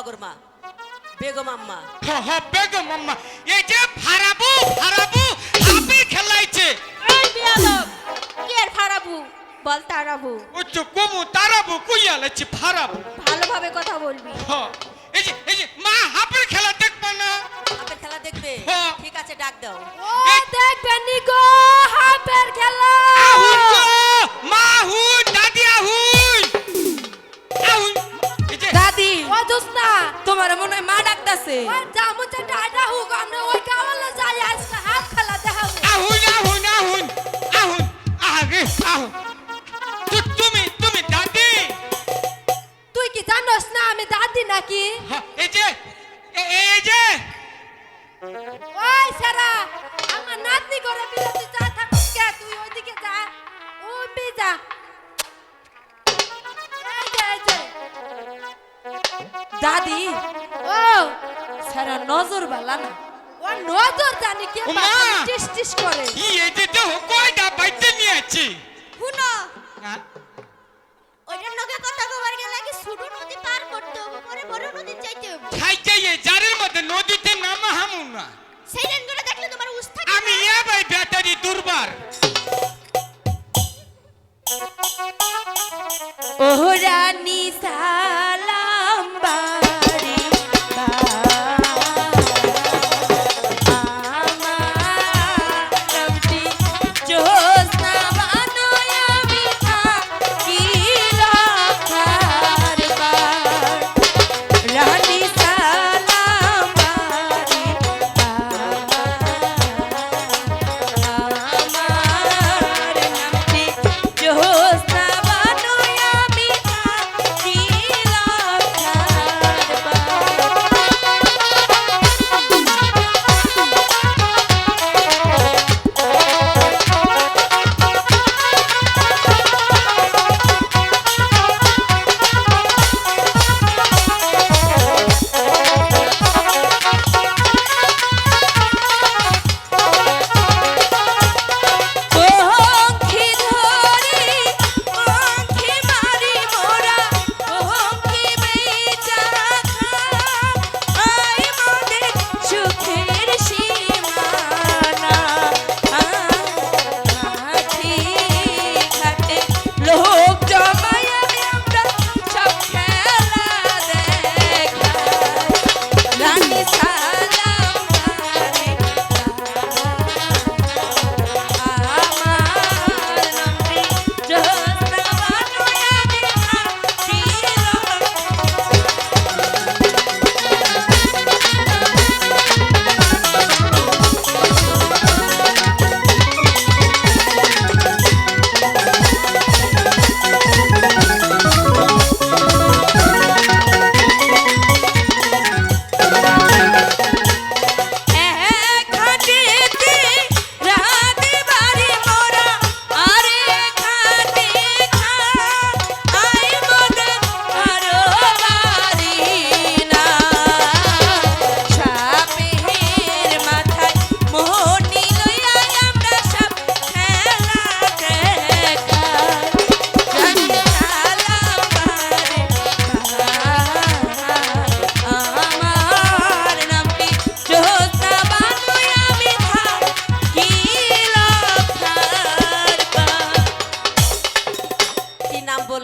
মা বেগম আম্মা। হ হ বেগম আম্মা। এই যে ফারাবু ফারাবু আপনি খেলাইছে। এই বিয়াদব কি আর ফারাবু? বল তারাবু। উচ্চ কুমু তারাবু কুইয়া লাইছে ফারাবু। ভালোভাবে কথা বলবি। হ এই যে এই যে মা হাপের খেলা দেখবা না? আপনার খেলা দেখবে? হ্যাঁ। ঠিক আছে ডাক দাও। ও দেখবে নি কি জানোস না আমি দাদি নাকি? এই যে এই যে। ওই সারা আমার নাতনি করে যা থাকিস কে তুই ওইদিকে যা যা। দাদি ও সারা নজর বালা না। ও নজর জানি কে! টিস টিস করে। ই এই যে দেখো কয়টা বাইতে নিয়ে আছি শুনো। হ্যাঁ? ওইটার লগে কথা কবার গেলে কি ছোট নদী পার করতে হবে পরে বড় নদী যাইতে হবে। খাইতে এই জারের মধ্যে নদীতে নামা হামু না। সেই দিন দেখলে তোমার উস্তাদ আমি এ ভাই ব্যাটারি দুর্বার। ওহরানি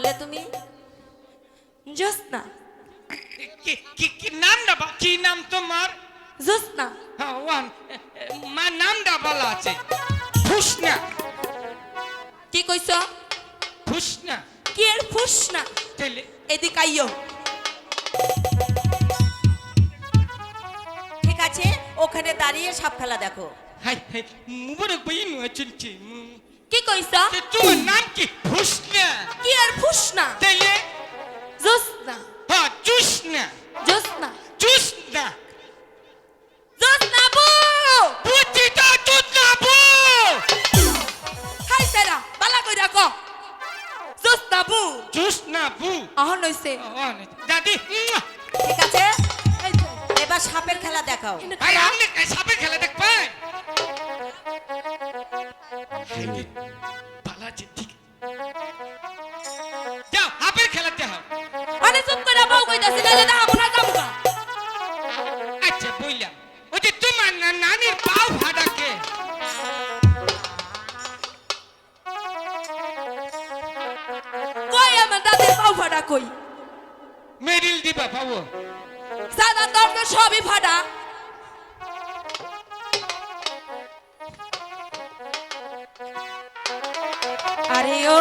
বললে তুমি? জোসনা কি নাম না কি নাম তোমার? জোসনা হ্যাঁ ওয়ান। মা নামটা বলা আছে। ফুসনা। কি কইছ? ফুসনা। কি এর ফুস না তাইলে এদিক আইও ঠিক আছে ওখানে দাঁড়িয়ে সাপ খেলা দেখো। হাই হাই মুবারক ভাই নয় চলছে। কি কইছ? তোমার নাম কি? ফুসনা। কি ফুস না তাইলে জোসনা হ্যাঁ জুসনা জোসনা জুসনা জোসনা বু বুঝিটা জুসনা বু হাই সেরা বালা কইরা ক বু জুসনা বু হইছে দাদি ঠিক আছে এবার সাপের খেলা দেখাও আই আমনে সাপে খেলা দেখ পাই পালাচ্ছে ঠিক কই? মেডিল দিবা পাবো। সাদা তর্ক সবই ফাটা। আরে ও